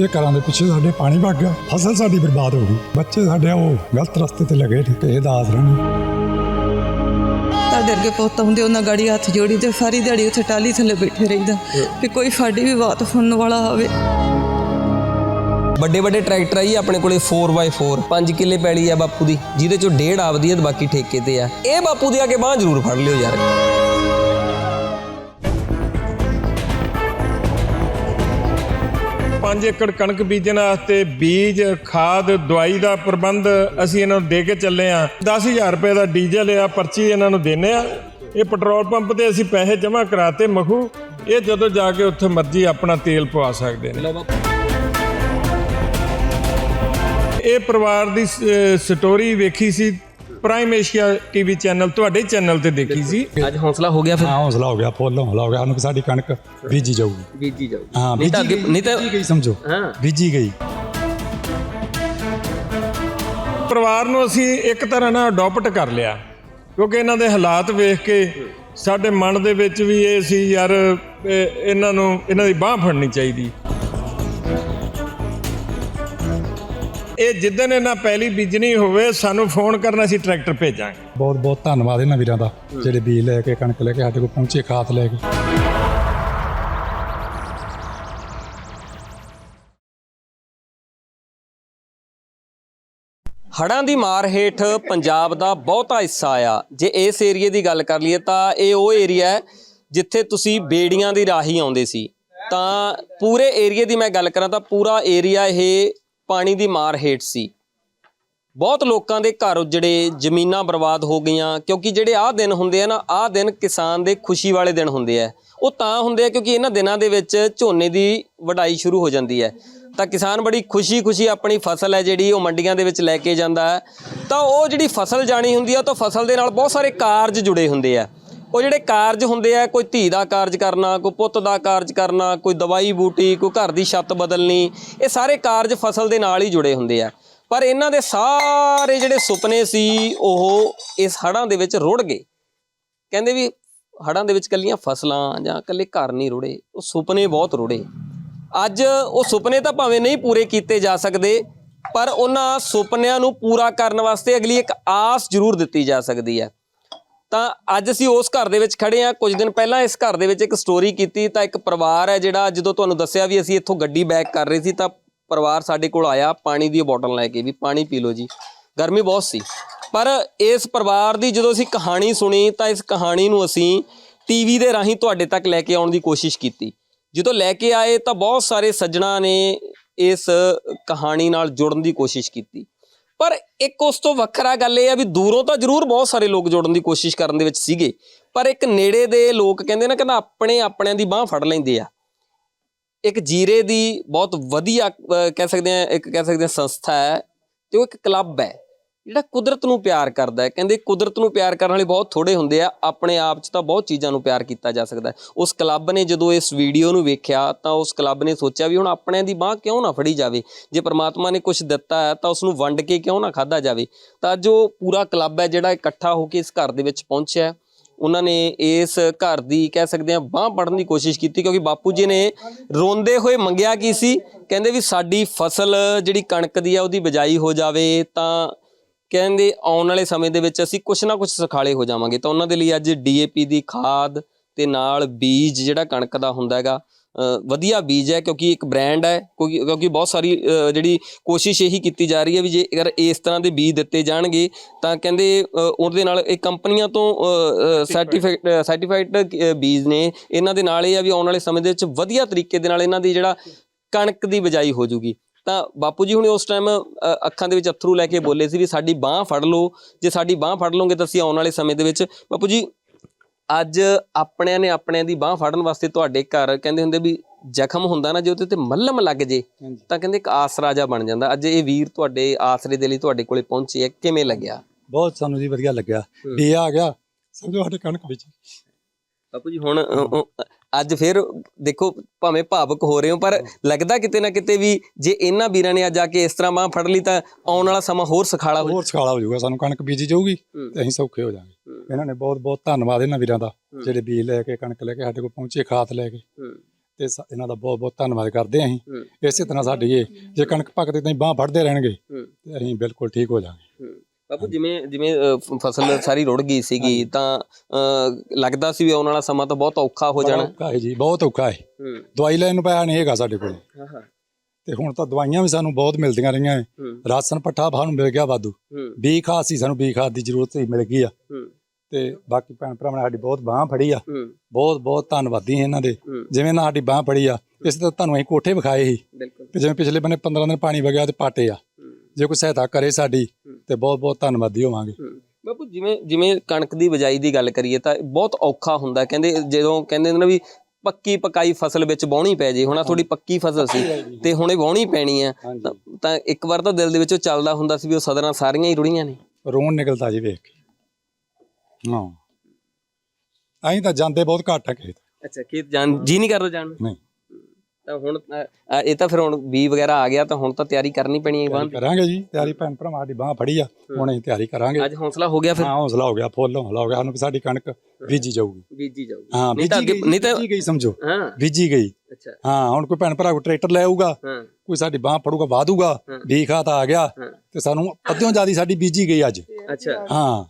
ਇਹ ਘਰਾਂ ਦੇ ਪਿੱਛੇ ਸਾਡੇ ਪਾਣੀ ਵਗ ਗਿਆ ਫਸਲ ਸਾਡੀ ਬਰਬਾਦ ਹੋ ਗਈ। ਬੱਚੇ ਸਾਡੇ ਉਹ ਗਲਤ ਰਸਤੇ ਤੇ ਲੱਗੇ ਨੇ ਕਿਸੇ ਦਾ ਆਸਰਾ ਨਹੀਂ। ਤੁਹਾਡੇ ਅੱਗੇ ਪੁੱਤ ਹੁੰਦੇ ਉਹਨਾਂ ਗਾੜੀ ਹੱਥ ਜੋੜੀ ਤੇ ਸਾਰੀ ਦਿਹਾੜੀ ਉੱਥੇ ਟਾਲੀ ਥੱਲੇ ਬੈਠੇ ਰਹੀਦਾ ਵੀ ਕੋਈ ਸਾਡੀ ਵੀ ਬਾਤ ਸੁਣਨ ਵਾਲਾ ਆਵੇ। ਵੱਡੇ ਵੱਡੇ ਟਰੈਕਟਰ ਆ ਜੀ ਆਪਣੇ ਕੋਲੇ 4x4 5 ਕਿੱਲੇ ਪੈਲੀ ਆ ਬਾਪੂ ਦੀ ਜਿਹਦੇ ਚੋਂ ਡੇਢ ਆਪਦੀ ਆ ਤੇ ਬਾਕੀ ਠੇਕੇ ਤੇ ਆ। ਇਹ ਬਾਪੂ ਦੀ ਆ ਕੇ ਬਾਹ ਜ਼ਰੂਰ ਫੜ ਲਿਓ ਯਾਰ। 5 ਏਕੜ ਕਣਕ ਬੀਜਣ ਵਾਸਤੇ ਬੀਜ, ਖਾਦ, ਦਵਾਈ ਦਾ ਪ੍ਰਬੰਧ ਅਸੀਂ ਇਹਨਾਂ ਨੂੰ ਦੇ ਕੇ ਚੱਲੇ ਆ 10000 ਰੁਪਏ ਦਾ ਡੀਜ਼ਲ ਆ, ਪਰਚੀ ਇਹਨਾਂ ਨੂੰ ਦਿੰਨੇ ਆ ਇਹ ਪੈਟਰੋਲ ਪੰਪ ਤੇ ਅਸੀਂ ਪੈਸੇ ਜਮ੍ਹਾਂ ਕਰਾਤੇ ਮਖੂ। ਇਹ ਜਦੋਂ ਜਾ ਕੇ ਉੱਥੇ ਮਰਜ਼ੀ ਆਪਣਾ ਤੇਲ ਪਵਾ ਸਕਦੇ ਨੇ। ਇਹ ਪਰਿਵਾਰ ਦੀ ਸਟੋਰੀ ਵੇਖੀ ਸੀ। ਪ੍ਰਾਈਮ ਏਸ਼ੀਆ ਟੀਵੀ ਚੈਨਲ ਤੁਹਾਡੇ ਚੈਨਲ ਤੇ ਦੇਖੀ ਸੀ। ਅੱਜ ਹੌਸਲਾ ਹੋ ਗਿਆ ਫਿਰ? ਹਾਂ ਹੌਸਲਾ ਹੋ ਗਿਆ ਫੁੱਲ ਹੌਸਲਾ ਹੋ ਗਿਆ। ਕਿ ਸਾਡੀ ਕਣਕ ਬੀਜੀ ਜਾਊਗੀ। ਬੀਜੀ ਜਾਓ ਹਾਂ ਨਹੀਂ ਤਾਂ ਅੱਗੇ ਨਹੀਂ ਤਾਂ ਬੀਜੀ ਗਈ ਸਮਝੋ। ਹਾਂ। ਬੀਜੀ ਗਈ। ਪਰਿਵਾਰ ਨੂੰ ਅਸੀਂ ਇੱਕ ਤਰ੍ਹਾਂ ਨਾਲ ਅਡਾਪਟ ਕਰ ਲਿਆ। ਕਿਉਂਕਿ ਇਹਨਾਂ ਦੇ ਹਾਲਾਤ ਵੇਖ ਕੇ ਸਾਡੇ ਮਨ ਦੇ ਵਿੱਚ ਵੀ ਇਹ ਸੀ ਯਾਰ ਇਹ ਇਹਨਾਂ ਨੂੰ ਇਹਨਾਂ ਦੀ ਬਾਹ ਫੜਨੀ ਚਾਹੀਦੀ। ਇਹ ਜਿੱਦਣ ਇਹਨਾਂ ਪਹਿਲੀ ਬੀਜਣੀ ਹੋਵੇ ਸਾਨੂੰ ਫੋਨ ਕਰਨਾ ਅਸੀਂ ਟਰੈਕਟਰ ਭੇਜਾਂਗੇ। ਬਹੁਤ ਬਹੁਤ ਧੰਨਵਾਦ ਇਹਨਾਂ ਵੀਰਾਂ ਦਾ ਜਿਹੜੇ ਬੀਜ ਲੈ ਕੇ ਕਣਕ ਲੈ ਕੇ ਸਾਡੇ ਕੋਲ ਪਹੁੰਚੇ ਖਾਦ ਲੈ ਕੇ। ਹੜਾਂ ਦੀ ਮਾਰ ਹੇਠ ਪੰਜਾਬ ਦਾ ਬਹੁਤਾ ਹਿੱਸਾ ਆ ਜੇ ਇਸ ਏਰੀਏ ਦੀ ਗੱਲ ਕਰ ਲਈਏ ਤਾਂ ਇਹ ਉਹ ਏਰੀਆ ਹੈ ਜਿੱਥੇ ਤੁਸੀਂ ਬੇੜੀਆਂ ਦੀ ਰਾਹੀ ਆਉਂਦੇ ਸੀ। ਤਾਂ ਪੂਰੇ ਏਰੀਏ ਦੀ ਮੈਂ ਗੱਲ ਕਰਾਂ ਤਾਂ ਪੂਰਾ ਏਰੀਆ ਇਹ ਪਾਣੀ ਦੀ ਮਾਰ ਹੇਠ ਸੀ। ਬਹੁਤ ਲੋਕਾਂ ਦੇ ਘਰ ਉਜੜੇ ਜ਼ਮੀਨਾਂ ਬਰਬਾਦ ਹੋ ਗਈਆਂ, ਕਿਉਂਕਿ ਜਿਹੜੇ ਆਹ ਦਿਨ ਹੁੰਦੇ ਆ ਨਾ, ਆਹ ਦਿਨ ਕਿਸਾਨ ਦੇ ਖੁਸ਼ੀ ਵਾਲੇ ਦਿਨ ਹੁੰਦੇ ਆ। ਉਹ ਤਾਂ ਹੁੰਦੇ ਆ ਕਿਉਂਕਿ ਇਹਨਾਂ ਦਿਨਾਂ ਦੇ ਵਿੱਚ ਝੋਨੇ ਦੀ ਵਢਾਈ ਸ਼ੁਰੂ ਹੋ ਜਾਂਦੀ ਹੈ। ਤਾਂ ਕਿਸਾਨ ਬੜੀ ਖੁਸ਼ੀ-ਖੁਸ਼ੀ ਆਪਣੀ ਫਸਲ ਹੈ ਜਿਹੜੀ ਉਹ ਮੰਡੀਆਂ ਦੇ ਵਿੱਚ ਲੈ ਕੇ ਜਾਂਦਾ ਹੈ। ਤਾਂ ਉਹ ਜਿਹੜੀ ਫਸਲ ਜਾਣੀ ਹੁੰਦੀ ਆ ਤਾਂ ਫਸਲ ਦੇ ਨਾਲ ਬਹੁਤ ਸਾਰੇ ਕਾਰਜ ਜੁੜੇ ਹੁੰਦੇ ਆ। ਉਹ ਜਿਹੜੇ ਕਾਰਜ ਹੁੰਦੇ ਆ, ਕੋਈ ਧੀ ਦਾ ਕਾਰਜ ਕਰਨਾ, ਕੋਈ ਪੁੱਤ ਦਾ ਕਾਰਜ ਕਰਨਾ, ਕੋਈ ਦਵਾਈ ਬੂਟੀ, ਕੋਈ ਘਰ ਦੀ ਛੱਤ ਬਦਲਣੀ, ਇਹ ਸਾਰੇ ਕਾਰਜ ਫਸਲ ਦੇ ਨਾਲ ਹੀ ਜੁੜੇ ਹੁੰਦੇ ਆ। ਪਰ ਇਹਨਾਂ ਦੇ ਸਾਰੇ ਜਿਹੜੇ ਸੁਪਨੇ ਸੀ, ਉਹ ਇਸ ਹੜਾਂ ਦੇ ਵਿੱਚ ਰੁੜ ਗਏ। ਕਹਿੰਦੇ ਵੀ ਹੜਾਂ ਦੇ ਵਿੱਚ ਕੱਲੀਆਂ ਫਸਲਾਂ ਜਾਂ ਕੱਲੇ ਘਰ ਨਹੀਂ ਰੁੜੇ, ਉਹ ਸੁਪਨੇ ਬਹੁਤ ਰੁੜੇ। ਅੱਜ ਉਹ ਸੁਪਨੇ ਤਾਂ ਭਾਵੇਂ ਨਹੀਂ ਪੂਰੇ ਕੀਤੇ ਜਾ ਸਕਦੇ, ਪਰ ਉਹਨਾਂ ਸੁਪਨਿਆਂ ਨੂੰ ਪੂਰਾ ਕਰਨ ਵਾਸਤੇ ਅਗਲੀ ਇੱਕ ਆਸ ਜ਼ਰੂਰ ਦਿੱਤੀ ਜਾ ਸਕਦੀ ਹੈ। ਤਾਂ ਅੱਜ ਅਸੀਂ ਉਸ ਘਰ ਦੇ ਵਿੱਚ ਖੜੇ ਆ ਕੁਝ ਦਿਨ ਪਹਿਲਾਂ ਇਸ ਘਰ ਦੇ ਵਿੱਚ ਇੱਕ ਸਟੋਰੀ ਕੀਤੀ। ਤਾਂ ਇੱਕ ਪਰਿਵਾਰ ਹੈ ਜਿਹੜਾ ਜਦੋਂ ਤੁਹਾਨੂੰ ਦੱਸਿਆ ਵੀ ਅਸੀਂ ਇੱਥੋਂ ਗੱਡੀ ਬੈਕ ਕਰ ਰਹੇ ਸੀ ਤਾਂ ਪਰਿਵਾਰ ਸਾਡੇ ਕੋਲ ਆਇਆ ਪਾਣੀ ਦੀ ਬੋਟਲ ਲੈ ਕੇ ਵੀ ਪਾਣੀ ਪੀ ਲਓ ਜੀ। ਗਰਮੀ ਬਹੁਤ ਸੀ। ਪਰ ਇਸ ਪਰਿਵਾਰ ਦੀ ਜਦੋਂ ਅਸੀਂ ਕਹਾਣੀ ਸੁਣੀ ਤਾਂ ਇਸ ਕਹਾਣੀ ਨੂੰ ਅਸੀਂ ਟੀਵੀ ਦੇ ਰਾਹੀਂ ਤੁਹਾਡੇ ਤੱਕ ਲੈ ਕੇ ਆਉਣ ਦੀ ਕੋਸ਼ਿਸ਼ ਕੀਤੀ। ਜਦੋਂ ਲੈ ਕੇ ਆਏ ਤਾਂ ਬਹੁਤ ਸਾਰੇ ਸੱਜਣਾ ਨੇ ਇਸ ਕਹਾਣੀ ਨਾਲ ਜੁੜਨ ਦੀ ਕੋਸ਼ਿਸ਼ ਕੀਤੀ। ਪਰ ਇੱਕ ਉਸ ਤੋਂ ਵੱਖਰਾ ਗੱਲ ਇਹ ਆ ਵੀ ਦੂਰੋਂ ਤਾਂ ਜ਼ਰੂਰ ਬਹੁਤ ਸਾਰੇ ਲੋਕ ਜੋੜਨ ਦੀ ਕੋਸ਼ਿਸ਼ ਕਰਨ ਦੇ ਵਿੱਚ ਸੀਗੇ, ਪਰ ਇੱਕ ਨੇੜੇ ਦੇ ਲੋਕ ਕਹਿੰਦੇ ਨਾ ਕਹਿੰਦਾ ਆਪਣੇ ਆਪਣਿਆਂ ਦੀ ਬਾਹ ਫੜ ਲੈਂਦੇ ਆ। ਇੱਕ ਜੀਰੇ ਦੀ ਬਹੁਤ ਵਧੀਆ ਕਹਿ ਸਕਦੇ ਆ, ਇੱਕ ਕਹਿ ਸਕਦੇ ਆ ਸੰਸਥਾ ਹੈ ਤੇ ਉਹ ਇੱਕ ਕਲੱਬ ਹੈ। ਜਿਹੜਾ ਕੁਦਰਤ ਨੂੰ ਪਿਆਰ ਕਰਦਾ ਹੈ, ਕਹਿੰਦੇ ਕੁਦਰਤ ਨੂੰ ਪਿਆਰ ਕਰਨ ਵਾਲੇ ਬਹੁਤ ਥੋੜੇ ਹੁੰਦੇ ਆ, ਆਪਣੇ ਆਪ 'ਚ ਤਾਂ ਬਹੁਤ ਚੀਜ਼ਾਂ ਨੂੰ ਪਿਆਰ ਕੀਤਾ ਜਾ ਸਕਦਾ ਉਸ ਕਲੱਬ ਨੇ ਜਦੋਂ ਇਸ ਵੀਡੀਓ ਨੂੰ ਵੇਖਿਆ, ਤਾਂ ਉਸ ਕਲੱਬ ਨੇ ਸੋਚਿਆ ਵੀ ਹੁਣ ਆਪਣਿਆਂ ਦੀ ਬਾਹ ਕਿਉਂ ਨਾ ਫੜੀ ਜਾਵੇ? ਜੇ ਪ੍ਰਮਾਤਮਾ ਨੇ ਕੁਝ ਦਿੱਤਾ ਹੈ, ਤਾਂ ਉਸ ਨੂੰ ਵੰਡ ਕੇ ਕਿਉਂ ਨਾ ਖਾਦਾ ਜਾਵੇ? ਤਾਂ ਜੋ ਪੂਰਾ ਕਲੱਬ ਹੈ ਜਿਹੜਾ ਇਕੱਠਾ ਹੋ ਕੇ ਇਸ ਘਰ ਦੇ ਵਿੱਚ ਪਹੁੰਚਿਆ ਉਹਨਾਂ ਨੇ ਇਸ ਘਰ ਦੀ ਕਹਿ ਸਕਦੇ ਆ ਬਾਹ ਪੜਨ ਦੀ ਕੋਸ਼ਿਸ਼ ਕੀਤੀ, ਕਿਉਂਕਿ ਬਾਪੂ ਜੀ ਨੇ ਰੋਂਦੇ ਹੋਏ ਮੰਗਿਆ ਕੀ ਸੀ? ਕਹਿੰਦੇ ਵੀ ਸਾਡੀ ਫਸਲ ਜਿਹੜੀ ਕਣਕ ਦੀ ਆ ਉਹਦੀ ਬਿਜਾਈ ਹੋ ਜਾਵੇ, ਤਾਂ ਕਹਿੰਦੇ ਆਉਣ ਵਾਲੇ ਸਮੇਂ ਦੇ ਵਿੱਚ ਅਸੀਂ ਕੁਛ ਨਾ ਕੁਛ ਸੁਖਾਲੇ ਹੋ ਜਾਵਾਂਗੇ। ਤਾਂ ਉਹਨਾਂ ਦੇ ਲਈ ਅੱਜ ਡੀਏਪੀ ਦੀ ਖਾਦ ਤੇ ਨਾਲ ਬੀਜ ਜਿਹੜਾ ਕਣਕ ਦਾ ਹੁੰਦਾ ਹੈਗਾ ਵਧੀਆ ਬੀਜ ਹੈ ਕਿਉਂਕਿ ਇੱਕ ਬ੍ਰਾਂਡ ਹੈ ਕਿਉਂਕਿ ਕਿਉਂਕਿ ਬਹੁਤ ਸਾਰੀ ਜਿਹੜੀ ਕੋਸ਼ਿਸ਼ ਇਹੀ ਕੀਤੀ ਜਾ ਰਹੀ ਹੈ ਵੀ ਜੇ ਅਗਰ ਇਸ ਤਰ੍ਹਾਂ ਦੇ ਬੀਜ ਦਿੱਤੇ ਜਾਣਗੇ ਤਾਂ ਕਹਿੰਦੇ ਉਹਦੇ ਨਾਲ ਇਹ ਕੰਪਨੀਆਂ ਤੋਂ ਸਰਟੀਫਾਈਡ ਸਰਟੀਫਾਈਡ ਬੀਜ ਨੇ। ਇਹਨਾਂ ਦੇ ਨਾਲ ਇਹ ਆ ਵੀ ਆਉਣ ਵਾਲੇ ਸਮੇਂ ਦੇ ਵਿੱਚ ਵਧੀਆ ਤਰੀਕੇ ਦੇ ਨਾਲ ਇਹਨਾਂ ਦੀ ਜਿਹੜਾ ਕਣਕ ਦੀ ਬਿਜਾਈ ਹੋ ਜੂਗੀ। ਤਾਂ ਬਾਪੂ ਜੀ ਹੁਣੇ ਉਸ ਟਾਈਮ ਅੱਖਾਂ ਦੇ ਵਿੱਚ ਅਥਰੂ ਲੈ ਕੇ ਬੋਲੇ ਸੀ ਵੀ ਸਾਡੀ ਬਾਹ ਫੜ ਲਓ। ਜੇ ਸਾਡੀ ਬਾਹ ਫੜ ਲਓਗੇ ਤਾਂ ਅਸੀਂ ਆਉਣ ਵਾਲੇ ਸਮੇਂ ਦੇ ਵਿੱਚ ਬਾਪੂ ਜੀ ਅੱਜ ਆਪਣਿਆਂ ਨੇ ਆਪਣਿਆਂ ਦੀ ਬਾਹ ਫੜਨ ਵਾਸਤੇ ਤੁਹਾਡੇ ਘਰ ਕਹਿੰਦੇ ਹੁੰਦੇ ਵੀ ਜ਼ਖਮ ਹੁੰਦਾ ਨਾ ਜੇ ਉਹਦੇ ਤੇ ਮੱਲਮ ਲੱਗ ਜੇ ਤਾਂ ਕਹਿੰਦੇ ਇੱਕ ਆਸਰਾ ਜਿਹਾ ਬਣ ਜਾਂਦਾ। ਅੱਜ ਇਹ ਵੀਰ ਤੁਹਾਡੇ ਆਸਰੇ ਦੇ ਲਈ ਤੁਹਾਡੇ ਕੋਲੇ ਪਹੁੰਚੇ ਆ ਕਿਵੇਂ ਲੱਗਿਆ? ਬਹੁਤ ਸਾਨੂੰ ਜੀ ਵਧੀਆ ਲੱਗਿਆ। ਬੀ ਆ ਗਿਆ ਸਮਝੋ ਸਾਡੇ ਕਣਕ ਵਿੱਚ। ਬਾਪੂ ਜੀ ਹੁਣ ਅੱਜ ਫਿਰ ਦੇਖੋ ਭਾਵੇਂ ਭਾਵਕ ਹੋ ਰਹੇ ਹੋ ਪਰ ਲੱਗਦਾ ਕਿਤੇ ਨਾ ਕਿਤੇ ਵੀ ਜੇ ਇਹਨਾਂ ਵੀਰਾਂ ਨੇ ਅੱਜ ਆ ਕੇ ਇਸ ਤਰ੍ਹਾਂ ਬਾਹ ਫੜ ਲਈ ਤਾਂ ਆਉਣ ਵਾਲਾ ਸਮਾਂ ਹੋਰ ਸੁਖਾਲਾ ਹੋ ਹੋਰ ਸਖਾਲਾ ਹੋ ਜਾਊਗਾ ਸਾਨੂੰ ਕਣਕ ਬੀਜੀ ਜਾਊਗੀ ਤੇ ਅਸੀਂ ਸੌਖੇ ਹੋ ਜਾਵਾਂਗੇ। ਇਹਨਾਂ ਨੇ ਬਹੁਤ ਬਹੁਤ ਧੰਨਵਾਦ ਇਹਨਾਂ ਵੀਰਾਂ ਦਾ ਜਿਹੜੇ ਬੀਜ ਲੈ ਕੇ ਕਣਕ ਲੈ ਕੇ ਸਾਡੇ ਕੋਲ ਪਹੁੰਚੇ ਖਾਦ ਲੈ ਕੇ। ਤੇ ਇਹਨਾਂ ਦਾ ਬਹੁਤ ਬਹੁਤ ਧੰਨਵਾਦ ਕਰਦੇ ਹੂੰ। ਅਸੀਂ। ਇਸੇ ਤਰ੍ਹਾਂ ਸਾਡੀ ਇਹ ਜੇ ਕਣਕ ਪੱਕਦੇ ਤਾਂ ਬਾਹ ਫੜਦੇ ਰਹਿਣਗੇ। ਤੇ ਅਸੀਂ ਬਿਲਕੁਲ ਠੀਕ ਹੋ ਜਾਵਾਂਗੇ। ਬਾਪੂ ਜਿਵੇਂ ਜਿਵੇਂ ਅ, ਫਸਲ ਸਾਰੀ ਰੁੜ ਗਈ ਸੀਗੀ ਤਾਂ ਅ, ਲੱਗਦਾ ਸੀ ਵੀ ਆਉਣ ਵਾਲਾ ਸਮਾਂ ਤਾਂ ਬਹੁਤ ਔਖਾ ਹੋ ਜਾਣਾ। ਔਖਾ ਹੈ ਜੀ ਬਹੁਤ ਔਖਾ ਹੈ। ਹੂੰ। ਦਵਾਈ ਲੈਣ ਨੂੰ ਪੈਸਾ ਨਹੀਂ ਹੈਗਾ ਸਾਡੇ ਕੋਲ। ਹਾਂ ਹਾਂ। ਤੇ ਹੁਣ ਤਾਂ ਦਵਾਈਆਂ ਵੀ ਸਾਨੂੰ ਬਹੁਤ ਮਿਲਦੀਆਂ ਰਹੀਆਂ ਹੈ। ਹੂੰ। ਰਾਸ਼ਨ ਪੱਠਾ ਸਾਨੂੰ ਮਿਲ ਗਿਆ ਵਾਧੂ। ਹੂੰ। ਬੀ ਖਾਦ ਸੀ ਸਾਨੂੰ ਬੀ ਖਾਦ ਦੀ ਜ਼ਰੂਰਤ ਸੀ ਮਿਲ ਗਈ ਆ। ਹੂੰ। ਤੇ ਬਾਕੀ ਭੈਣ ਭਰਾਵਾਂ ਨੇ ਸਾਡੀ ਬਹੁਤ ਬਾਹ ਫੜੀ ਆ। ਹੂੰ। ਬਹੁਤ ਬਹੁਤ ਧੰਨਵਾਦੀ ਹਾਂ ਇਹਨਾਂ ਦੇ। ਹੂੰ। ਜਿਵੇਂ ਨਾ ਸਾਡੀ ਬਾਹ ਫੜੀ ਆ ਇਸ ਤਰ੍ਹਾਂ ਤੁਹਾਨੂੰ ਅਸੀਂ ਕੋਠੇ ਵਿਖਾਏ ਸੀ। ਬਿਲਕੁਲ। ਤੇ ਜਿਵੇਂ ਪਿਛਲੇ ਬੰਨੇ 15 ਦਿਨ ਪਾਣੀ ਵਗਿਆ ਤੇ ਪਾਟੇ ਆ। ਹੂੰ ਜੇ ਕੋਈ ਸਹਾਇਤਾ ਕਰੇ ਸਾਡੀ ਤੇ ਬਹੁਤ ਬਹੁਤ ਧੰਨਵਾਦੀ ਹੋਵਾਂਗੇ। ਬਾਪੂ ਜਿਵੇਂ ਜਿਵੇਂ ਕਣਕ ਦੀ ਬਜਾਈ ਦੀ ਗੱਲ ਕਰੀਏ ਤਾਂ ਬਹੁਤ ਔਖਾ ਹੁੰਦਾ। ਕਹਿੰਦੇ ਜਦੋਂ ਕਹਿੰਦੇ ਨੇ ਵੀ ਪੱਕੀ ਪਕਾਈ ਫਸਲ ਵਿੱਚ ਵਾਹੁਣੀ ਪੈ ਜੇ। ਹੁਣ ਆ ਥੋੜੀ ਪੱਕੀ ਫਸਲ ਸੀ ਤੇ ਹੁਣ ਇਹ ਵਾਹੁਣੀ ਪੈਣੀ ਆ ਤਾਂ- ਇੱਕ ਵਾਰ ਤਾਂ ਦਿਲ ਦੇ ਵਿੱਚੋਂ ਚੱਲਦਾ ਹੁੰਦਾ ਸੀ ਵੀ ਉਹ ਸਦਰਾਂ ਸਾਰੀਆਂ ਹੀ ਰੁੜੀਆਂ ਨੇ। ਰੋਣ ਨਿਕਲਦਾ ਜੀ ਵੇਖ ਕੇ। ਹਾਂ। ਅਸੀਂ ਤਾਂ ਜਾਂਦੇ ਬਹੁਤ ਘੱਟ ਆ ਖੇਤ। ਅੱਛਾ ਖੇਤ ਜਾਣ ਜੀ ਨਹੀਂ ਕਰਦਾ ਜਾਣ? ਨਹੀਂ। ਤਾਂ ਹੁਣ ਅ, ਇਹ ਤਾਂ ਫਿਰ ਹੁਣ ਬੀ ਵਗੈਰਾ ਆ ਗਿਆ ਤਾਂ ਹੁਣ ਤਾਂ ਤਿਆਰੀ ਕਰਨੀ ਪੈਣੀ ਹੈ ਤਿਆਰੀ ਬਾਅਦ ਕਰਾਂਗੇ ਜੀ ਤਿਆਰੀ ਭੈਣ ਭਰਾ ਸਾਡੀ ਬਾਹ ਫੜੀ ਆ ਹੁਣ ਅਸੀਂ ਤਿਆਰੀ ਕਰਾਂਗੇ। ਅੱਜ ਹੌਸਲਾ ਹੋ ਗਿਆ ਫਿਰ? ਹਾਂ ਹੌਸਲਾ ਹੋ ਗਿਆ ਫੁੱਲ ਹੌਸਲਾ ਹੋ ਗਿਆ ਸਾਨੂੰ ਵੀ ਸਾਡੀ ਕਣਕ ਬੀਜੀ ਜਾਊਗੀ। ਬੀਜੀ ਜਾਊਗੀ। ਹਾਂ ਨਹੀਂ ਤਾਂ ਬੀਜੀ ਅੱਗੇ ਗਈ ਨਹੀਂ ਤਾਂ ਬੀਜੀ ਗਈ ਸਮਝੋ। ਹਾਂ। ਬੀਜੀ ਗਈ। ਅੱਛਾ। ਹਾਂ ਹੁਣ ਕੋਈ ਭੈਣ ਭਰਾ ਕੋਈ ਟਰੈਕਟਰ ਲੈ ਆਊਗਾ ਹਾਂ। ਕੋਈ ਸਾਡੀ ਬਾਹ ਫੜੂਗਾ ਵਾਦੂਗਾ ਹਾਂ। ਬੀ ਖਾਤ ਆ ਗਿਆ ਹਾਂ। ਤੇ ਸਾਨੂੰ ਅੱਧਿਓਂ ਜ਼ਿਆਦੀ ਸਾਡੀ ਬੀਜੀ ਗਈ ਅੱਜ। ਅੱਛਾ। ਹਾਂ। ਹਾਂ।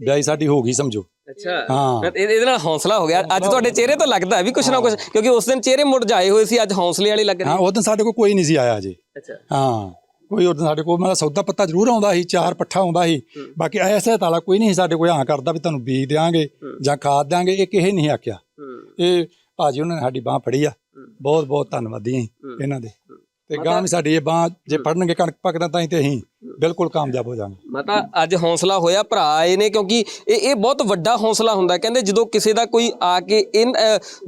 ਬਿਆਈ ਸਾਡੀ ਹੋ ਗਈ ਸਮਝੋ। ਅੱਛਾ। ਹਾਂ। ਇਹ- ਇਹਦੇ ਨਾਲ ਹੌਸਲਾ ਹੋ ਗਿਆ। ਅੱਜ ਤੁਹਾਡੇ ਚਿਹਰੇ ਤੋਂ ਲੱਗਦਾ ਵੀ ਕੁਛ ਨਾ ਕੁਛ ਕਿਉਂਕਿ ਉਸ ਦਿਨ ਚਿਹਰੇ ਮੁੜ ਜਾਏ ਹੋਏ ਸੀ ਅੱਜ ਹੌਸਲੇ ਵਾਲੇ ਲੱਗ ਰਹੇ ਹਾਂ ਉਹ ਦਿਨ ਸਾਡੇ ਕੋਲ ਕੋਈ ਨਹੀਂ ਸੀ ਆਇਆ ਅਜੇ ਅੱਛਾ। ਹਾਂ ਕੋਈ ਉਦੋਂ ਸਾਡੇ ਕੋਲ ਮਤਲਬ ਸੌਦਾ ਪੱਤਾ ਜ਼ਰੂਰ ਆਉਂਦਾ ਸੀ ਚਾਰ ਪੱਠਾ ਆਉਂਦਾ ਸੀ। ਬਾਕੀ ਐਸਾ ਤਾਲਾ ਕੋਈ ਨਹੀਂ ਸੀ ਸਾਡੇ ਕੋਲ ਹਾਂ ਕਰਦਾ ਵੀ ਤੁਹਾਨੂੰ ਬੀਜ ਦੇਾਂਗੇ ਜਾਂ ਖਾਦ ਦੇਾਂਗੇ ਇਹ ਕਿਸੇ ਨਹੀਂ ਆਖਿਆ। ਹੂੰ। ਇਹ ਭਾਜੀ ਉਹਨਾਂ ਨੇ ਸਾਡੀ ਬਾਹ ਫੜੀ ਆ। ਬਹੁਤ ਬਹੁਤ ਧੰਨਵਾਦੀ ਹਾਂ। ਇਹਨਾਂ ਦੇ। ਤੇ ਗਾਂ ਵੀ ਸਾਡੀ ਇਹ ਬਾਹ ਜੇ ਫੜਨਗੇ ਕਣਕ ਪੱਕਦਾ ਤਾਂ ਹੀ ਤੇ ਅਸੀਂ ਬਿਲਕੁਲ ਕਾਮਯਾਬ ਹੋ ਜਾਵਾਂਗੇ ਮਤਾ ਅੱਜ ਹੌਸਲਾ ਹੋਇਆ ਭਰਾ ਆਏ ਨੇ ਕਿਉਂਕਿ ਇਹ ਇਹ ਬਹੁਤ ਵੱਡਾ ਹੌਸਲਾ ਹੁੰਦਾ। ਹੈ। ਕਹਿੰਦੇ ਜਦੋਂ ਕਿਸੇ ਦਾ ਕੋਈ ਆ ਕੇ ਇਨ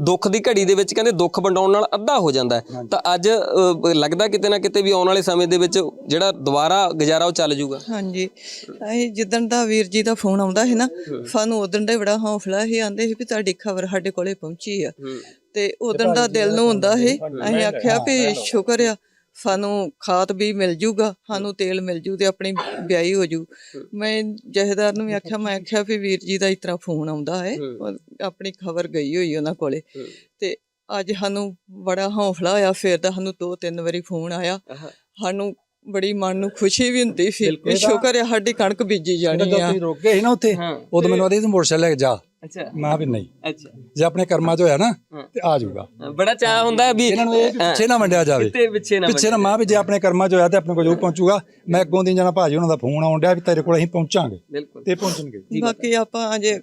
ਦੁੱਖ ਦੀ ਘੜੀ ਦੇ ਵਿੱਚ ਕਹਿੰਦੇ ਦੁੱਖ ਵੰਡਾਉਣ ਨਾਲ ਅੱਧਾ ਹੋ ਜਾਂਦਾ ਹੈ। ਤਾਂ ਅੱਜ ਲੱਗਦਾ ਕਿਤੇ ਨਾ ਕਿਤੇ ਵੀ ਆਉਣ ਵਾਲੇ ਸਮੇਂ ਦੇ ਵਿੱਚ ਜਿਹੜਾ ਦੁਬਾਰਾ ਗੁਜ਼ਾਰਾ ਉਹ ਚੱਲ ਜਾਊਗਾ। ਹਾਂਜੀ। ਅਸੀਂ ਜਿੱਦਣ ਦਾ ਵੀਰ ਜੀ ਦਾ ਫੋਨ ਆਉਂਦਾ ਸੀ ਨਾ ਸਾਨੂੰ ਉਦੋਂ ਦਾ ਹੀ ਬੜਾ ਹੌਸਲਾ ਸੀ ਆਂਦੇ ਸੀ ਵੀ ਤੁਹਾਡੀ ਖਬਰ ਸਾਡੇ ਕੋਲੇ ਪਹੁੰਚੀ ਆ। ਤੇ ਉਦੋਂ ਦਾ ਦਿਲ ਨੂੰ ਹੁੰਦਾ ਸੀ ਅਸੀਂ ਆਖਿਆ ਵੀ ਸ਼ੁਕਰ ਆ ਸਾਨੂੰ ਖਾਦ ਵੀ ਮਿਲ ਜੂਗਾ ਸਾਨੂੰ ਤੇਲ ਮਿਲ ਜੂ ਤੇ ਆਪਣੀ ਵਿਆਹੀ ਹੋ ਜੂ। ਮੈਂ ਜਹੇਦਾਰ ਨੂੰ ਵੀ ਆਖਿਆ ਮੈਂ ਆਖਿਆ ਵੀ ਵੀਰ ਜੀ ਦਾ ਇਸ ਤਰ੍ਹਾਂ ਫੋਨ ਆਉਂਦਾ ਹੈ ਆਪਣੀ ਖਬਰ ਗਈ ਹੋਈ ਉਹਨਾਂ ਕੋਲੇ। ਤੇ ਅੱਜ ਸਾਨੂੰ ਬੜਾ ਹੌਸਲਾ ਹੋਇਆ ਫਿਰ ਤਾਂ ਸਾਨੂੰ ਦੋ ਤਿੰਨ ਵਾਰੀ ਫੋਨ ਆਇਆ। ਸਾਨੂੰ ਬੜੀ ਮਨ ਨੂੰ ਖੁਸ਼ੀ ਵੀ ਹੁੰਦੀ ਵੀ ਸ਼ੁਕਰ ਹੈ ਸਾਡੀ ਕਣਕ ਬੀਜੀ ਜਾਣੀ ਆ। ਤੁਸੀਂ ਰੁਕ ਗਏ ਸੀ ਨਾ ਉੱਥੇ ਹਾਂ। ਉਦੋਂ ਮੈਨੂੰ ਆਦੇ ਮੋਟਰਸਾਈਕਲ ਲੈ ਕੇ ਜਾ। ਅੱਛਾ। ਮੈਂ ਵੀ ਨਹੀਂ। ਅੱਛਾ। ਜੇ ਆਪਣੇ ਕਰਮਾਂ 'ਚ ਹੋਇਆ ਨਾ ਤੇ ਆ ਜਾਊਗਾ। ਬੜਾ ਚਾਹ ਹੁੰਦਾ ਹੈ ਵੀ ਇਹਨਾਂ ਨੂੰ ਇਹ ਪਿੱਛੇ ਨਾ ਵੰਡਿਆ ਜਾਵੇ। ਤੇ ਪਿੱਛੇ ਨਾ ਪਿੱਛੇ ਨਾ ਮਾਂ ਵੀ ਜੇ ਆਪਣੇ ਕਰਮਾਂ 'ਚ ਹੋਇਆ ਤੇ ਆਪਣੇ ਕੋਲ ਜੋ ਪਹੁੰਚੂਗਾ। ਮੈਂ ਅੱਗੋਂ ਦੀ ਜਾਣਾ ਭਾਜੀ ਉਹਨਾਂ ਦਾ ਫੋਨ ਆਉਣ ਡਿਆ ਵੀ ਤੇਰੇ ਕੋਲ ਅਸੀਂ ਪਹੁੰਚਾਂਗੇ। ਤੇ ਪਹੁੰਚਣਗੇ। ਬਾਕੀ ਆਪਾਂ ਅਜੇ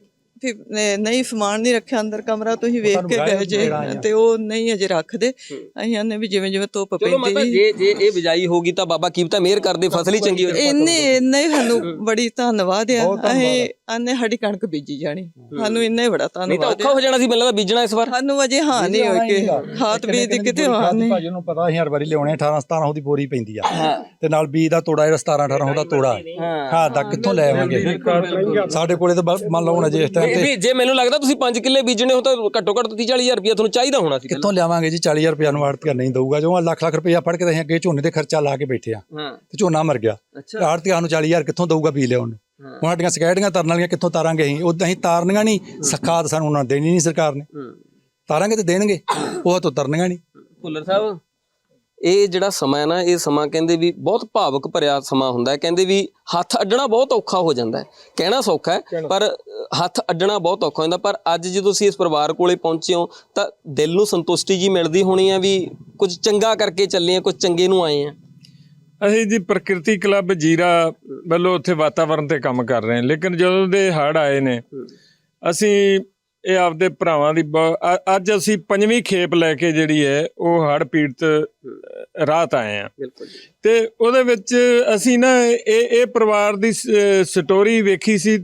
ਨਹੀਂ ਸਮਾਨ ਨਹੀਂ ਰੱਖਿਆ ਅੰਦਰ ਕਮਰਾ ਤੁਸੀਂ ਵੇਖ ਕੇ ਗਏ ਜੇ ਤੇ ਉਹ ਨਹੀਂ ਅਜੇ ਰੱਖਦੇ। ਅਸੀਂ ਆਨੇ ਵੀ ਜਿਵੇਂ ਜਿਵੇਂ ਧੁੱਪ ਚਲੋ ਪੈਂਦੀ ਜੇ ਜੇ ਇਹ ਬਿਜਾਈ ਹੋਗੀ ਤਾਂ ਬਾਬਾ ਕੀਮਤਾ ਮਿਹਰ ਕਰਦੇ ਫਸਲ ਹੀ ਚੰਗੀ ਹੋ ਜਾਏ ਇੰਨੇ ਇੰਨੇ ਸਾਨੂੰ ਬੜੀ ਧੰਨਵਾਦ ਆ। ਅਸੀਂ ਆਨੇ ਸਾਡੀ ਕਣਕ ਬੀਜੀ ਜਾਣੀ। ਸਾਨੂੰ ਇੰਨਾ ਹੀ ਬੜਾ ਨਹੀਂ ਤਾਂ ਧੰਨਵਾਦ ਔਖਾ ਹੋ ਜਾਣਾ ਸੀ ਮੈਨੂੰ ਲੱਗਦਾ ਬੀਜਣਾ ਇਸ ਵਾਰ। ਸਾਨੂੰ ਅਜੇ ਹਾਂ ਨਹੀਂ ਹੋਈ ਕਿ ਖਾਤ ਬੀਜ ਦੀ ਕਿਤੇ ਹਾਂ ਨਹੀਂ। ਭਾਜੀ ਨੂੰ ਪਤਾ ਅਸੀਂ ਹਰ ਵਾਰੀ ਲਿਆਉਣੇ 18 17 ਉਹਦੀ ਬੋਰੀ ਪੈਂਦੀ ਆ। ਤੇ ਨਾਲ ਬੀਜ ਦਾ ਤੋੜਾ ਜਿਹੜਾ 17 18 ਉਹਦਾ ਤੋੜਾ। ਹੈ ਹਾਂ ਦਾ ਕਿੱਥੋਂ ਲੈ ਆਵਾਂਗੇ? ਸਾਡੇ ਕੋਲੇ ਤਾਂ ਬਸ ਮੰਨ ਲਓ ਹੁਣ ਅਜੇ ਇਸ ਟਾਈਮ ਤੇ ਵੀ ਜੇ ਮੈਨੂੰ ਲੱਗਦਾ ਤੁਸੀਂ 5 ਕਿੱਲੇ ਬੀਜਣੇ ਹੋ ਤਾਂ ਘੱਟੋ ਘੱਟ 30 40000 ਰੁਪਇਆ ਤੁਹਾਨੂੰ ਚਾਹੀਦਾ ਹੋਣਾ ਸੀ ਕਿੱਥੋਂ ਲਿਆਵਾਂਗੇ ਜੀ 40000 ਰੁਪਇਆ ਨੂੰ ਆੜਤੀਆ ਨਹੀਂ ਦਊਗਾ। ਜੋ ਲੱਖ ਲੱਖ ਰੁਪਇਆ ਫੜ ਕੇ ਤਾਂ ਅਸੀਂ ਅੱਗੇ ਝੋਨੇ ਤੇ ਖਰਚਾ ਲਾ ਕੇ ਬੈਠੇ ਆ। ਹਾਂ। ਤੇ ਝੋਨਾ ਮਰ ਗਿਆ। ਅੱਛਾ। ਆੜਤੀਆ ਨੂੰ 40000 ਕਿੱਥੋਂ ਦਊਗਾ ਬੀ ਲਿਆਉਣ ਨੂੰ? ਹੁਣ ਸਾਡੀਆਂ ਸਕੈਟੀਆਂ ਤਰਨ ਵਾਲੀਆਂ ਕਿੱਥੋਂ ਤਾਰਾਂਗੇ ਅਸੀਂ? ਉਦਾਂ ਅਸੀਂ ਤਾਰਨੀਆਂ ਨਹੀਂ। ਸਖਾਤ ਸਾਨੂੰ ਉਹਨਾਂ ਦੇਣੀ ਨਹੀਂ ਸਰਕਾਰ ਨੇ। ਹੂੰ। ਤਾਰਾਂਗੇ ਤੇ ਦੇਣਗੇ। ਉਹ ਤੋਂ ਤਰਨੀਆਂ ਨਹੀਂ। ਭੁੱਲਰ ਸਾਹਿਬ ਇਹ ਜਿਹੜਾ ਸਮਾਂ ਹੈ ਨਾ ਇਹ ਸਮਾਂ ਕਹਿੰਦੇ ਵੀ ਬਹੁਤ ਭਾਵਕ ਭਰਿਆ ਸਮਾਂ ਹੁੰਦਾ ਹੈ। ਕਹਿੰਦੇ ਵੀ ਹੱਥ ਅੱਡਣਾ ਬਹੁਤ ਔਖਾ ਹੋ ਜਾਂਦਾ ਹੈ। ਕਹਿਣਾ ਸੌਖਾ ਹੈ ਪਰ ਹੱਥ ਅੱਡਣਾ ਬਹੁਤ ਔਖਾ ਹੋ ਜਾਂਦਾ। ਪਰ ਅੱਜ ਜਦੋਂ ਤੁਸੀਂ ਇਸ ਪਰਿਵਾਰ ਕੋਲੇ ਪਹੁੰਚੇ ਹੋ ਤਾਂ ਦਿਲ ਨੂੰ ਸੰਤੁਸ਼ਟੀ ਜੀ ਮਿਲਦੀ ਹੋਣੀ ਹੈ ਵੀ ਕੁਝ ਚੰਗਾ ਕਰਕੇ ਚੱਲੇ ਆ ਕੁਝ ਚੰਗੇ ਨੂੰ ਆਏ ਆ ਅਸੀਂ ਜੀ ਪ੍ਰਕਿਰਤੀ ਕਲੱਬ ਜੀਰਾ ਵੱਲੋਂ ਉੱਥੇ ਵਾਤਾਵਰਣ ਤੇ ਕੰਮ ਕਰ ਰਹੇ ਹਾਂ। ਲੇਕਿਨ ਜਦੋਂ ਦੇ ਹੜ੍ਹ ਆਏ ਨੇ ਅਸੀਂ ਇਹ ਆਪਦੇ ਭਰਾਵਾਂ ਦੀ ਅੱਜ ਅਸੀਂ ਪੰਜਵੀਂ ਖੇਪ ਲੈ ਕੇ ਜਿਹੜੀ ਹੈ ਉਹ ਹੜ੍ਹ ਪੀੜਤ ਅ, ਰਾਹਤ ਆਏ ਆ ਤੇ ਉਹਦੇ ਵਿੱਚ ਅਸੀਂ ਨਾ ਇਹ ਇਹ ਪਰਿਵਾਰ ਦੀ ਸਟੋਰੀ ਵੇਖੀ ਸੀ।